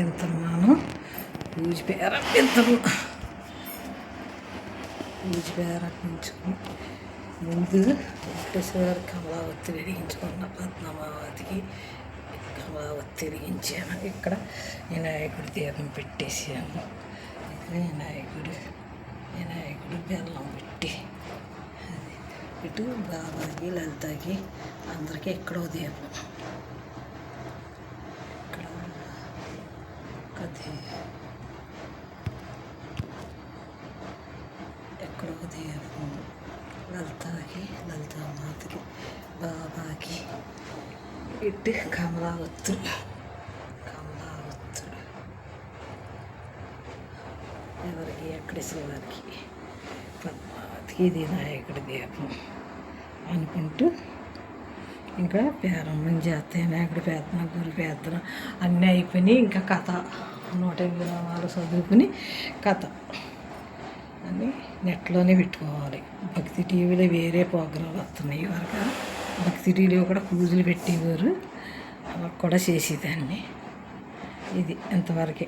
ప్రారంభిస్తున్నాను పూజ ప్రారంభిద్దాము పూజ ప్రారంభించుకుని ముందు వెంకటేశ్వర కమలావతి వెలిగించుకున్న పద్మావతికి కమలావతి వెలిగించాను. ఇక్కడ వినాయకుడి దీపం పెట్టేసాను ఇది వినాయకుడు వినాయకుడు బెల్లం పెట్టి అది ఇటు బాబాకి లలితకి అందరికీ ఎక్కడో దీపం. ఎక్కడో దీపం లలితకి లలిత మాతకి బాబాకి ఇట్టి కమలావత్తుడు కమలావత్తుడు ఎవరికి? ఎక్కడి వారికి. పద్మావతికి ఇది నాయకుడి దీపం అనుకుంటూ ఇంకా ప్రారంభం చేస్తే నాయకుడు పేదన గురు పేదన అన్నీ అయిపోయినాయి. ఇంకా కథ నూట ఎనిమిది నామాలు చదువుకుని కథ. నెట్లోనే పెట్టుకోవాలి. భక్తి టీవీలో వేరే ప్రోగ్రాం వస్తున్నాయి. వరకు భక్తి టీవీలో కూడా పూజలు పెట్టేవారు. అలా కూడా చేసేదాన్ని. ఇది ఎంతవరకే